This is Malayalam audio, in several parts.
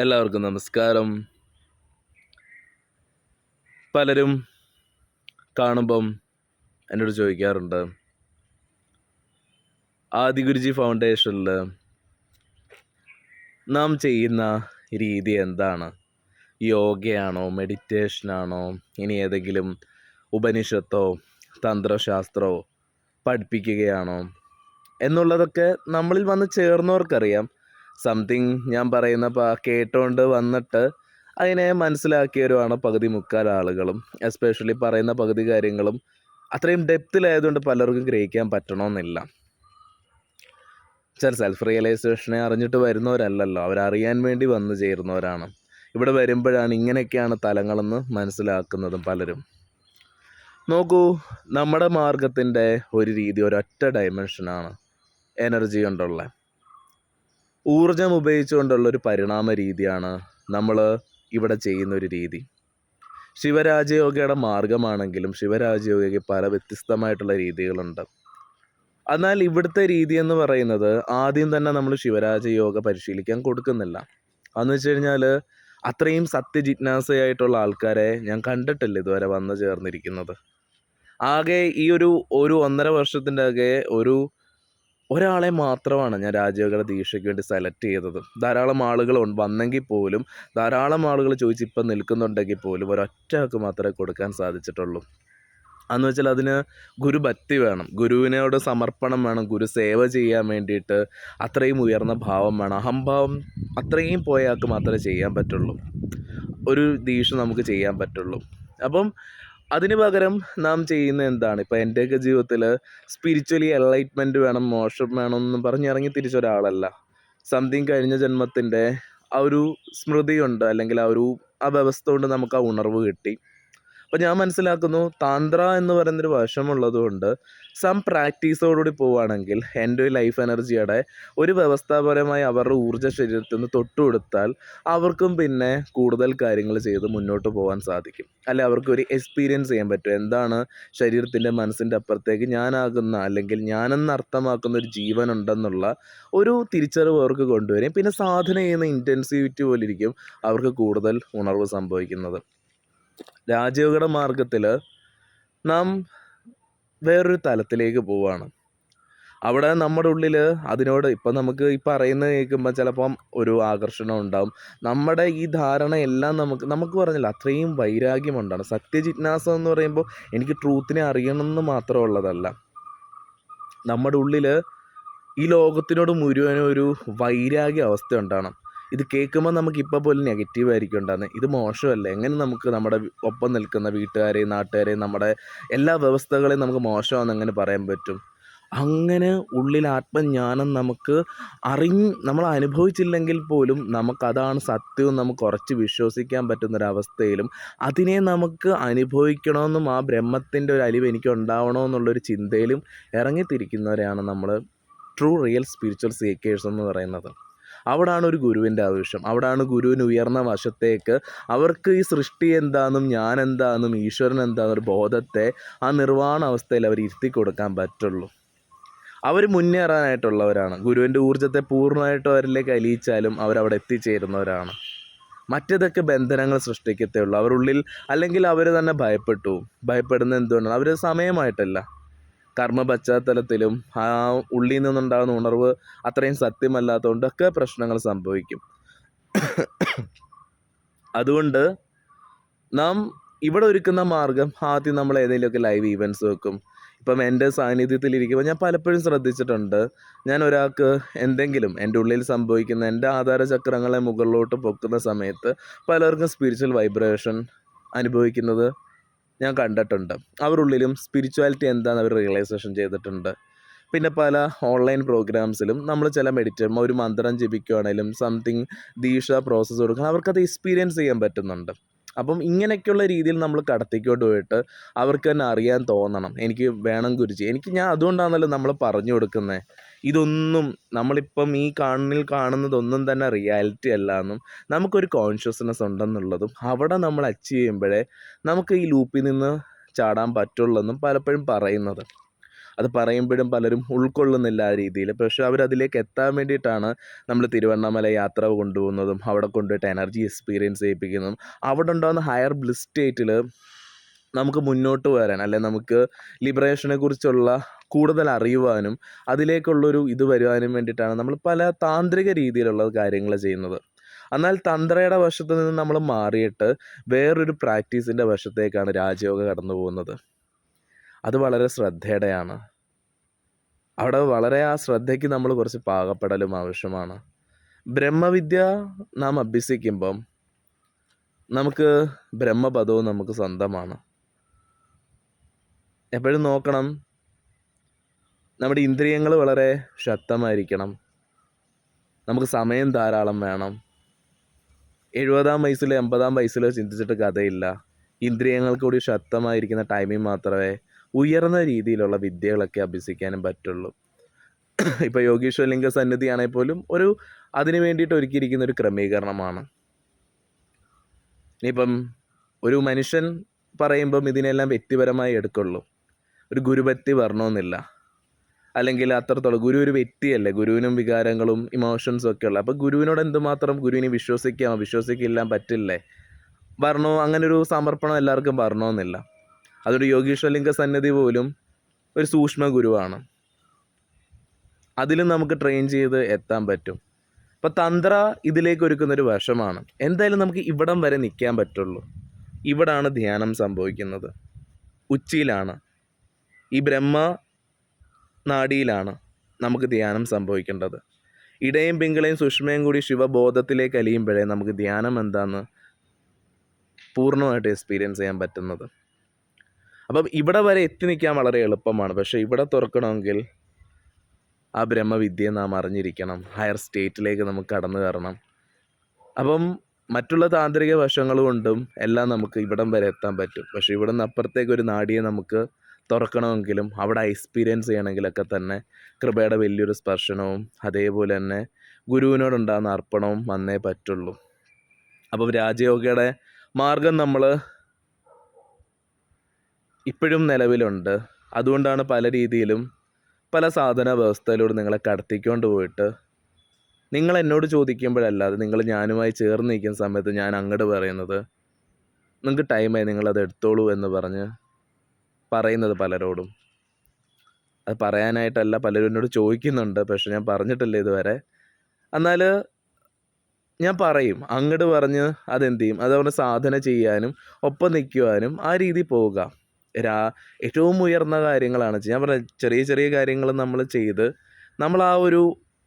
എല്ലാവർക്കും നമസ്കാരം. പലരും കാണുമ്പം എന്നോട് ചോദിക്കാറുണ്ട് ആദി ഗുരുജി ഫൗണ്ടേഷനിൽ നാം ചെയ്യുന്ന രീതി എന്താണ്? യോഗയാണോ മെഡിറ്റേഷനാണോ ഇനി ഏതെങ്കിലും ഉപനിഷത്തോ തന്ത്രശാസ്ത്രമോ പഠിപ്പിക്കുകയാണോ? എന്നുള്ളതൊക്കെ നമ്മളിൽ വന്ന് ചേർന്നവർക്കറിയാം. സംതിങ് ഞാൻ പറയുന്ന കേട്ടോണ്ട് വന്നിട്ട് അതിനെ മനസ്സിലാക്കിയവരുമാണ് പകുതി മുക്കാൽ ആളുകളും. എസ്പെഷ്യലി പറയുന്ന പകുതി കാര്യങ്ങളും അത്രയും ഡെപ്തിലായതുകൊണ്ട് പലർക്കും ഗ്രഹിക്കാൻ പറ്റണമെന്നില്ല ചില സെൽഫ് റിയലൈസേഷനെ അറിഞ്ഞിട്ട് വരുന്നവരല്ലല്ലോ. അവരറിയാൻ വേണ്ടി വന്നു ചേരുന്നവരാണ്. ഇവിടെ വരുമ്പോഴാണ് ഇങ്ങനെയൊക്കെയാണ് തലങ്ങളെന്ന് മനസ്സിലാക്കുന്നതും പലരും. നോക്കൂ നമ്മുടെ മാർഗത്തിന്റെ ഒരു രീതി ഒരൊറ്റ ഡയമെൻഷനാണ് എനർജി കൊണ്ടുള്ള. ഊർജം ഉപയോഗിച്ചുകൊണ്ടുള്ള ഒരു പരിണാമ രീതിയാണ് നമ്മൾ ഇവിടെ ചെയ്യുന്ന ഒരു രീതി. ശിവരാജയോഗയുടെ മാർഗമാണെങ്കിലും ശിവരാജയോഗയ്ക്ക് പല വ്യത്യസ്തമായിട്ടുള്ള രീതികളുണ്ട്. എന്നാൽ ഇവിടുത്തെ രീതി എന്ന് പറയുന്നത് ആദ്യം തന്നെ നമ്മൾ ശിവരാജയോഗ പരിശീലിക്കാൻ കൊടുക്കുന്നില്ല. അതെന്ന് വെച്ച് കഴിഞ്ഞാൽ അത്രയും സത്യജിജ്ഞാസയായിട്ടുള്ള ആൾക്കാരെ ഞാൻ കണ്ടിട്ടില്ല ഇതുവരെ വന്നു ചേർന്നിരിക്കുന്നത്. ആകെ ഈ ഒരു ഒരു ഒന്നര വർഷത്തിന്റെ ആകെ ഒരു ഒരാളെ മാത്രമാണ് ഞാൻ രാജയോഗയുടെ ദീക്ഷയ്ക്ക് വേണ്ടി സെലക്ട് ചെയ്തത്. ധാരാളം ആളുകൾ വന്നെങ്കിൽ പോലും ധാരാളം ആളുകൾ ചോദിച്ച് ഇപ്പം നിൽക്കുന്നുണ്ടെങ്കിൽ പോലും ഒരൊറ്റ ആൾക്ക് മാത്രമേ കൊടുക്കാൻ സാധിച്ചിട്ടുള്ളൂ. അന്ന് വെച്ചാൽ അതിന് ഗുരുഭക്തി വേണം. ഗുരുവിനോട് സമർപ്പണം വേണം. ഗുരു സേവ ചെയ്യാൻ വേണ്ടിയിട്ട് അത്രയും ഉയർന്ന ഭാവം വേണം. അഹംഭാവം അത്രയും പോയ ആൾക്ക് മാത്രമേ ചെയ്യാൻ പറ്റുള്ളൂ. ഒരു ദീക്ഷ നമുക്ക് ചെയ്യാൻ പറ്റുള്ളൂ. അപ്പം അതിന് പകരം നാം ചെയ്യുന്ന എന്താണ്? ഇപ്പം എന്റെയൊക്കെ ജീവിതത്തിൽ സ്പിരിച്വലി എൻലൈറ്റ്മെന്റ് വേണം മോശം വേണം എന്നും പറഞ്ഞ് ഇറങ്ങി തിരിച്ച ഒരാളല്ല. സംതിങ് കഴിഞ്ഞ ജന്മത്തിന്റെ ആ ഒരു സ്മൃതിയുണ്ട് അല്ലെങ്കിൽ ആ ഒരു ആ വ്യവസ്ഥ കൊണ്ട് നമുക്ക് ആ ഉണർവ് കിട്ടി. അപ്പോൾ ഞാൻ മനസ്സിലാക്കുന്നു താന്ത്ര എന്ന് പറയുന്നൊരു വശമുള്ളത് കൊണ്ട് സം പ്രാക്ടീസോടുകൂടി പോവുകയാണെങ്കിൽ എന്റെ ഒരു ലൈഫ് എനർജിയുടെ ഒരു വ്യവസ്ഥാപരമായി അവരുടെ ഊർജ ശരീരത്തിൽ നിന്ന് തൊട്ടുകൊടുത്താൽ അവർക്കും പിന്നെ കൂടുതൽ കാര്യങ്ങൾ ചെയ്ത് മുന്നോട്ട് പോകാൻ സാധിക്കും. അല്ലെ അവർക്ക് ഒരു എക്സ്പീരിയൻസ് ചെയ്യാൻ പറ്റും. എന്താണ് ശരീരത്തിന്റെ മനസ്സിന്റെ അപ്പുറത്തേക്ക് ഞാനാകുന്ന അല്ലെങ്കിൽ ഞാനെന്ന് അർത്ഥമാക്കുന്ന ഒരു ജീവൻ ഉണ്ടെന്നുള്ള ഒരു തിരിച്ചറിവ് അവർക്ക് കൊണ്ടുവരും പിന്നെ സാധന ചെയ്യുന്ന ഇന്റൻസിവിറ്റി പോലിരിക്കും അവർക്ക് കൂടുതൽ ഉണർവ് സംഭവിക്കുന്നത്. രാജയോഗയുടെ മാർഗത്തിൽ നാം വേറൊരു തലത്തിലേക്ക് പോവുകയാണ് അവിടെ നമ്മുടെ ഉള്ളിൽ അതിനോട് ഇപ്പം നമുക്ക് ഈ പറയുന്നത് കേൾക്കുമ്പോൾ ചിലപ്പം ഒരു ആകർഷണം ഉണ്ടാവും. നമ്മുടെ ഈ ധാരണ എല്ലാം നമുക്ക് നമുക്ക് പറഞ്ഞില്ല അത്രയും വൈരാഗ്യമുണ്ടാണ്. സത്യജിജ്ഞാസം എന്ന് പറയുമ്പോൾ എനിക്ക് ട്രൂത്തിനെ അറിയണമെന്ന് മാത്രമുള്ളതല്ല നമ്മുടെ ഉള്ളിൽ ഈ ലോകത്തിനോട് മുഴുവനും ഒരു വൈരാഗ്യ അവസ്ഥ ഉണ്ടാകണം ഇത് കേൾക്കുമ്പോൾ നമുക്ക് ഇപ്പോൾ പോലും നെഗറ്റീവ് ആയിരിക്കും ഉണ്ടാകുന്നത് ഇത് മോശമല്ല? എങ്ങനെ നമുക്ക് നമ്മുടെ ഒപ്പം നിൽക്കുന്ന വീട്ടുകാരെയും നാട്ടുകാരെയും നമ്മുടെ എല്ലാ വ്യവസ്ഥകളെയും നമുക്ക് മോശമാണെന്ന് എങ്ങനെ പറയാൻ പറ്റും? അങ്ങനെ ഉള്ളിൽ ആത്മജ്ഞാനം നമുക്ക് അറിഞ്ഞ് നമ്മൾ അനുഭവിച്ചില്ലെങ്കിൽ പോലും നമുക്കതാണ് സത്യവും നമുക്ക് കുറച്ച് വിശ്വസിക്കാൻ പറ്റുന്നൊരവസ്ഥയിലും അതിനെ നമുക്ക് അനുഭവിക്കണമെന്നും ആ ബ്രഹ്മത്തിന്റെ ഒരു അലിവ് എനിക്ക് ഉണ്ടാവണമെന്നുള്ളൊരു ചിന്തയിലും ഇറങ്ങിത്തിരിക്കുന്നവരെയാണ് നമ്മൾ ട്രൂ റിയൽ സ്പിരിച്വൽ സീക്കേഴ്സ് എന്ന് പറയുന്നത്. അവിടാണ് ഒരു ഗുരുവിന്റെ ആവശ്യം അവിടാണ് ഗുരുവിന് ഉയർന്ന വശത്തേക്ക് അവർക്ക് ഈ സൃഷ്ടി എന്താണെന്നും ഞാൻ എന്താണെന്നും ഈശ്വരൻ എന്താണെന്നും ഒരു ബോധത്തെ ആ നിർവാണ അവസ്ഥയിൽ അവർ ഇരുത്തി കൊടുക്കാൻ പറ്റുള്ളൂ. അവർ മുന്നേറാനായിട്ടുള്ളവരാണ്. ഗുരുവിന്റെ ഊർജത്തെ പൂർണമായിട്ടും അവരിലേക്ക് അലിയിച്ചാലും അവരവിടെ എത്തിച്ചേരുന്നവരാണ്. മറ്റേതൊക്കെ ബന്ധനങ്ങൾ സൃഷ്ടിക്കത്തേ ഉള്ളൂ. അവരുള്ളിൽ അല്ലെങ്കിൽ അവർ തന്നെ ഭയപ്പെട്ടു. ഭയപ്പെടുന്ന എന്തുകൊണ്ടാണ്? അവർ സമയമായിട്ടല്ല. കർമ്മ പശ്ചാത്തലത്തിലും ആ ഉള്ളിൽ നിന്നുണ്ടാകുന്ന ഉണർവ് അത്രയും സത്യമല്ലാത്തതുകൊണ്ടൊക്കെ പ്രശ്നങ്ങൾ സംഭവിക്കും. അതുകൊണ്ട് നാം ഇവിടെ ഒരുക്കുന്ന മാർഗം ആദ്യം നമ്മൾ ഏതെങ്കിലുമൊക്കെ ലൈവ് ഈവന്റ്സ് വെക്കും. ഇപ്പം എന്റെ സാന്നിധ്യത്തിൽ ഇരിക്കുമ്പോൾ ഞാൻ പലപ്പോഴും ശ്രദ്ധിച്ചിട്ടുണ്ട്. ഞാൻ ഒരാൾക്ക് എന്തെങ്കിലും എന്റെ ഉള്ളിൽ സംഭവിക്കുന്ന എന്റെ ആധാരചക്രങ്ങളെ മുകളിലോട്ട് പൊക്കുന്ന സമയത്ത് പലർക്കും സ്പിരിച്വൽ വൈബ്രേഷൻ അനുഭവിക്കുന്നത് ഞാൻ കണ്ടിട്ടുണ്ട്. അവരുള്ളിലും സ്പിരിച്വാലിറ്റി എന്താണെന്ന് അവർ റിയലൈസേഷൻ ചെയ്തിട്ടുണ്ട്. പിന്നെ പല ഓൺലൈൻ പ്രോഗ്രാംസിലും നമ്മൾ ചില മെഡിറ്റേഷൻ ഒരു മന്ത്രം ജപിക്കുകയാണെങ്കിലും സംതിങ് ദീക്ഷ പ്രോസസ്സ് കൊടുക്കണം. അവർക്കത് എക്സ്പീരിയൻസ് ചെയ്യാൻ പറ്റുന്നുണ്ട്. അപ്പം ഇങ്ങനെയൊക്കെയുള്ള രീതിയിൽ നമ്മൾ കടത്തിക്കൊണ്ട് പോയിട്ട് അവർക്ക് തന്നെ അറിയാൻ തോന്നണം. എനിക്ക് വേണം ഗുരുജി. എനിക്ക് ഞാൻ അതുകൊണ്ടാണല്ലോ നമ്മൾ പറഞ്ഞു കൊടുക്കുന്നത് ഇതൊന്നും നമ്മളിപ്പം ഈ കണ്ണിൽ കാണുന്നതൊന്നും തന്നെ റിയാലിറ്റി അല്ല എന്നും നമുക്കൊരു കോൺഷ്യസ്നെസ് ഉണ്ടെന്നുള്ളതും അവിടെ നമ്മൾ അച്ചീവ് ചെയ്യുമ്പോഴേ നമുക്ക് ഈ ലൂപ്പിൽ നിന്ന് ചാടാൻ പറ്റുള്ളെന്നും പലപ്പോഴും പറയുന്നത്. അത് പറയുമ്പോഴും പലരും ഉൾക്കൊള്ളുന്നില്ല ആ രീതിയിൽ. പക്ഷെ അവരതിലേക്ക് എത്താൻ വേണ്ടിയിട്ടാണ് നമ്മൾ തിരുവണ്ണാമല യാത്ര കൊണ്ടുപോകുന്നതും അവിടെ കൊണ്ടുപോയിട്ട് എനർജി എക്സ്പീരിയൻസ് ചെയ്യിപ്പിക്കുന്നതും അവിടെ ഉണ്ടാകുന്ന ഹയർ ബ്ലിസ് സ്റ്റേറ്റിൽ നമുക്ക് മുന്നോട്ട് വരാൻ അല്ലെ നമുക്ക് ലിബറേഷനെ കുറിച്ചുള്ള കൂടുതൽ അറിയുവാനും അതിലേക്കുള്ളൊരു ഇത് വരുവാനും വേണ്ടിയിട്ടാണ് നമ്മൾ പല താന്ത്രിക രീതിയിലുള്ള കാര്യങ്ങൾ ചെയ്യുന്നത്. എന്നാൽ തന്ത്രയുടെ വശത്ത് നിന്ന് നമ്മൾ മാറിയിട്ട് വേറൊരു പ്രാക്ടീസിന്റെ വശത്തേക്കാണ് രാജയോഗ കടന്നു പോകുന്നത്. അത് വളരെ ശ്രദ്ധയുടെയാണ് അവിടെ വളരെ ആ ശ്രദ്ധയ്ക്ക് നമ്മൾ കുറച്ച് പാകപ്പെടലും ആവശ്യമാണ്. ബ്രഹ്മവിദ്യ നാം അഭ്യസിക്കുമ്പം നമുക്ക് ബ്രഹ്മപദവും നമുക്ക് സ്വന്തമാണ്. എപ്പോഴും നോക്കണം. നമ്മുടെ ഇന്ദ്രിയങ്ങൾ വളരെ ശക്തമായിരിക്കണം. നമുക്ക് സമയം ധാരാളം വേണം. എഴുപതാം വയസ്സിലോ എൺപതാം വയസ്സിലോ ചിന്തിച്ചിട്ട് കഥയില്ല. ഇന്ദ്രിയങ്ങൾക്ക് കൂടി ശക്തമായിരിക്കുന്ന ടൈമിൽ മാത്രമേ ഉയർന്ന രീതിയിലുള്ള വിദ്യകളൊക്കെ അഭ്യസിക്കാനും പറ്റുള്ളൂ. ഇപ്പോൾ യോഗീശ്വരലിംഗ സന്നിധിയാണെങ്കിൽ പോലും ഒരു അതിനു വേണ്ടിയിട്ട് ഒരുക്കിയിരിക്കുന്ന ഒരു ക്രമീകരണമാണ്. ഇനിയിപ്പം ഒരു മനുഷ്യൻ പറയുമ്പം ഇതിനെല്ലാം വ്യക്തിപരമായി എടുക്കുള്ളൂ. ഒരു ഗുരുഭക്തി വരണമെന്നില്ല. അല്ലെങ്കിൽ അത്രത്തോളം ഗുരു ഒരു വ്യക്തിയല്ലേ? ഗുരുവിനും വികാരങ്ങളും ഇമോഷൻസും ഒക്കെ ഉള്ള അപ്പോൾ ഗുരുവിനോട് എന്തുമാത്രം ഗുരുവിനെ വിശ്വസിക്കാമോ വിശ്വസിക്കില്ല പറ്റില്ലേ? വരണോ? അങ്ങനെ ഒരു സമർപ്പണം എല്ലാവർക്കും വരണമെന്നില്ല. അതൊരു യോഗീശ്വരലിംഗ സന്നിധി പോലും ഒരു സൂക്ഷ്മ ഗുരുവാണ്. അതിലും നമുക്ക് ട്രെയിൻ ചെയ്ത് എത്താൻ പറ്റും. അപ്പോൾ തന്ത്ര ഇതിലേക്ക് ഒരുക്കുന്നൊരു വശമാണ്. എന്തായാലും നമുക്ക് ഇവിടം വരെ നിൽക്കാൻ പറ്റുള്ളൂ. ഇവിടാണ് ധ്യാനം സംഭവിക്കുന്നത്. ഉച്ചിയിലാണ്. ഈ ബ്രഹ്മ നാഡിയിലാണ് നമുക്ക് ധ്യാനം സംഭവിക്കേണ്ടത്. ഇടയും പിങ്കളയും സുഷ്മയും കൂടി ശിവബോധത്തിലേക്ക് അലിയുമ്പോഴേ നമുക്ക് ധ്യാനം എന്താണെന്ന് പൂർണമായിട്ട് എക്സ്പീരിയൻസ് ചെയ്യാൻ പറ്റുന്നത്. അപ്പം ഇവിടെ വരെ എത്തി നിൽക്കാൻ വളരെ എളുപ്പമാണ്. പക്ഷേ ഇവിടെ തുറക്കണമെങ്കിൽ ആ ബ്രഹ്മവിദ്യ നാം അറിഞ്ഞിരിക്കണം. ഹയർ സ്റ്റേറ്റിലേക്ക് നമുക്ക് കടന്നു കയറണം. അപ്പം മറ്റുള്ള താന്ത്രിക വശങ്ങൾ കൊണ്ടും എല്ലാം നമുക്ക് ഇവിടം വരെ എത്താൻ പറ്റും. പക്ഷേ ഇവിടുന്ന് നിന്ന് അപ്പുറത്തേക്ക് ഒരു നാടിയെ നമുക്ക് തുറക്കണമെങ്കിലും അവിടെ എക്സ്പീരിയൻസ് ചെയ്യണമെങ്കിലൊക്കെ തന്നെ കൃപയുടെ വലിയൊരു സ്പർശനവും അതേപോലെ തന്നെ ഗുരുവിനോടുണ്ടാകുന്ന അർപ്പണവും വന്നേ പറ്റുള്ളൂ. അപ്പം രാജയോഗയുടെ മാർഗം നമ്മൾ ഇപ്പോഴും നിലവിലുണ്ട്. അതുകൊണ്ടാണ് പല രീതിയിലും പല സാധന വ്യവസ്ഥയിലൂടെ നിങ്ങളെ കടത്തിക്കൊണ്ട് പോയിട്ട് നിങ്ങൾ എന്നോട് ചോദിക്കുമ്പോഴല്ലാതെ നിങ്ങൾ ഞാനുമായി ചേർന്ന് നിൽക്കുന്ന സമയത്ത് ഞാൻ അങ്ങോട്ട് പറയുന്നത് നിങ്ങൾക്ക് ടൈമായി നിങ്ങളത് എടുത്തോളൂ എന്ന് പറഞ്ഞ് പറയുന്നത് പലരോടും. അത് പറയാനായിട്ടല്ല പലരും എന്നോട് ചോദിക്കുന്നുണ്ട് പക്ഷെ ഞാൻ പറഞ്ഞിട്ടില്ല ഇതുവരെ. എന്നാൽ ഞാൻ പറയും അങ്ങോട്ട് പറഞ്ഞ് അതെന്ത് ചെയ്യും? അതവരുടെ സാധന ചെയ്യാനും ഒപ്പം നിൽക്കുവാനും ആ രീതി പോവുക. രാ ഏറ്റവും ഉയർന്ന കാര്യങ്ങളാണ് ഞാൻ പറഞ്ഞ ചെറിയ ചെറിയ കാര്യങ്ങൾ നമ്മൾ ചെയ്ത് നമ്മൾ ആ ഒരു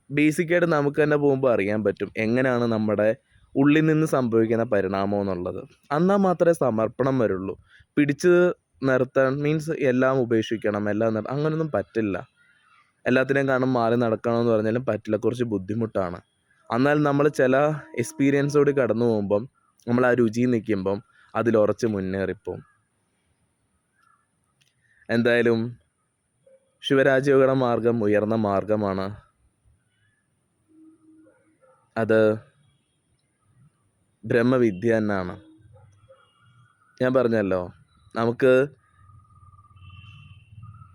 ബേസിക്കായിട്ട് നമുക്ക് തന്നെ പോകുമ്പോൾ അറിയാൻ പറ്റും എങ്ങനെയാണ് നമ്മുടെ ഉള്ളിൽ നിന്ന് സംഭവിക്കുന്ന പരിണാമം എന്നുള്ളത്. എന്നാൽ മാത്രമേ സമർപ്പണം വരുള്ളൂ. പിടിച്ച് നിർത്താൻ മീൻസ് എല്ലാം ഉപേക്ഷിക്കണം എല്ലാം നിർ അങ്ങനൊന്നും പറ്റില്ല. എല്ലാത്തിനെയും കാണും മാറി നടക്കണമെന്ന് പറഞ്ഞാലും പറ്റില്ല കുറച്ച് ബുദ്ധിമുട്ടാണ്. എന്നാൽ നമ്മൾ ചില എക്സ്പീരിയൻസോട് കടന്നു പോകുമ്പം നമ്മൾ ആ രുചി നിൽക്കുമ്പം അതിലുറച്ച് മുന്നേറിപ്പോവും. എന്തായാലും ശിവരാജയോഗയുടെ മാർഗം ഉയർന്ന മാർഗമാണ്. അത് ബ്രഹ്മവിദ്യ തന്നെയാണ് ഞാൻ പറഞ്ഞല്ലോ നമുക്ക്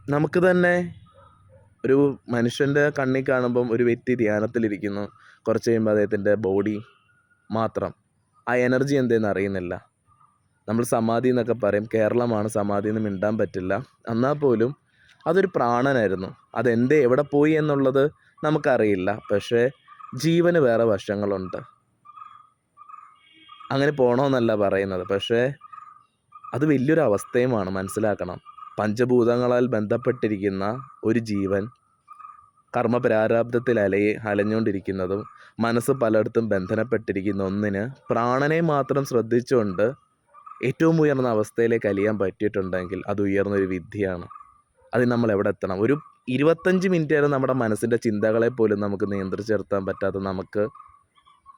നമുക്ക് തന്നെ ഒരു മനുഷ്യന്റെ കണ്ണിൽ കാണുമ്പം ഒരു വ്യക്തി ധ്യാനത്തിലിരിക്കുന്നു. കുറച്ച് കഴിയുമ്പോൾ അദ്ദേഹത്തിന്റെ ബോഡി മാത്രം. ആ എനർജി എന്തെന്ന് അറിയുന്നില്ല. നമ്മൾ സമാധി എന്നൊക്കെ പറയും. കേരളമാണ് സമാധി എന്ന് മിണ്ടാൻ പറ്റില്ല. എന്നാൽ പോലും അതൊരു പ്രാണനായിരുന്നു. അതെന്തേ എവിടെ പോയി എന്നുള്ളത് നമുക്കറിയില്ല. പക്ഷേ ജീവന് വേറെ വശങ്ങളുണ്ട്. അങ്ങനെ പോകണമെന്നല്ല പറയുന്നത്. പക്ഷേ അത് വലിയൊരു അവസ്ഥയുമാണ് മനസ്സിലാക്കണം. പഞ്ചഭൂതങ്ങളാൽ ബന്ധപ്പെട്ടിരിക്കുന്ന ഒരു ജീവൻ കർമ്മപ്രാരാബ്ധത്തിൽ അലയെ അലഞ്ഞുകൊണ്ടിരിക്കുന്നതും മനസ്സ് പലയിടത്തും ബന്ധനപ്പെട്ടിരിക്കുന്ന ഒന്നിന് പ്രാണനെ മാത്രം ശ്രദ്ധിച്ചുകൊണ്ട് ഏറ്റവും ഉയർന്ന അവസ്ഥയിലേക്ക് അലിയാൻ പറ്റിയിട്ടുണ്ടെങ്കിൽ അത് ഉയർന്നൊരു വിദ്യയാണ്. അതിന് നമ്മൾ എവിടെ എത്തണം? ഒരു ഇരുപത്തഞ്ച് മിനിറ്റ് വരെ നമ്മുടെ മനസ്സിന്റെ ചിന്തകളെ പോലും നമുക്ക് നിയന്ത്രിച്ചു നിർത്താൻ പറ്റാത്ത നമുക്ക്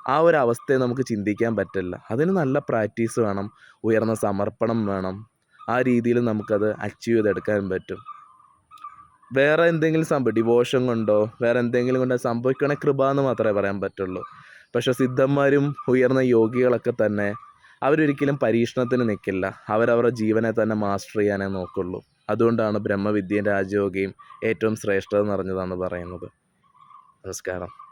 ആ ഒരു അവസ്ഥയെ നമുക്ക് ചിന്തിക്കാൻ പറ്റില്ല. അതിന് നല്ല പ്രാക്ടീസ് വേണം. ഉയർന്ന സമർപ്പണം വേണം. ആ രീതിയിൽ നമുക്കത് അച്ചീവ് ചെയ്തെടുക്കാൻ പറ്റും. വേറെ എന്തെങ്കിലും സംഭവം ഡിവോഷൻ കൊണ്ടോ വേറെ എന്തെങ്കിലും കൊണ്ടോ സംഭവിക്കണ കൃപ എന്ന് മാത്രമേ പറയാൻ പറ്റുള്ളൂ. പക്ഷെ സിദ്ധന്മാരും ഉയർന്ന യോഗികളൊക്കെ തന്നെ അവരൊരിക്കലും പരീക്ഷണത്തിന് നിൽക്കില്ല അവരവരുടെ ജീവനെ തന്നെ മാസ്റ്റർ ചെയ്യാനേ നോക്കുള്ളൂ. അതുകൊണ്ടാണ് ബ്രഹ്മവിദ്യയും രാജയോഗയും ഏറ്റവും ശ്രേഷ്ഠത നിറഞ്ഞതാണെന്ന് പറയുന്നത്. നമസ്കാരം.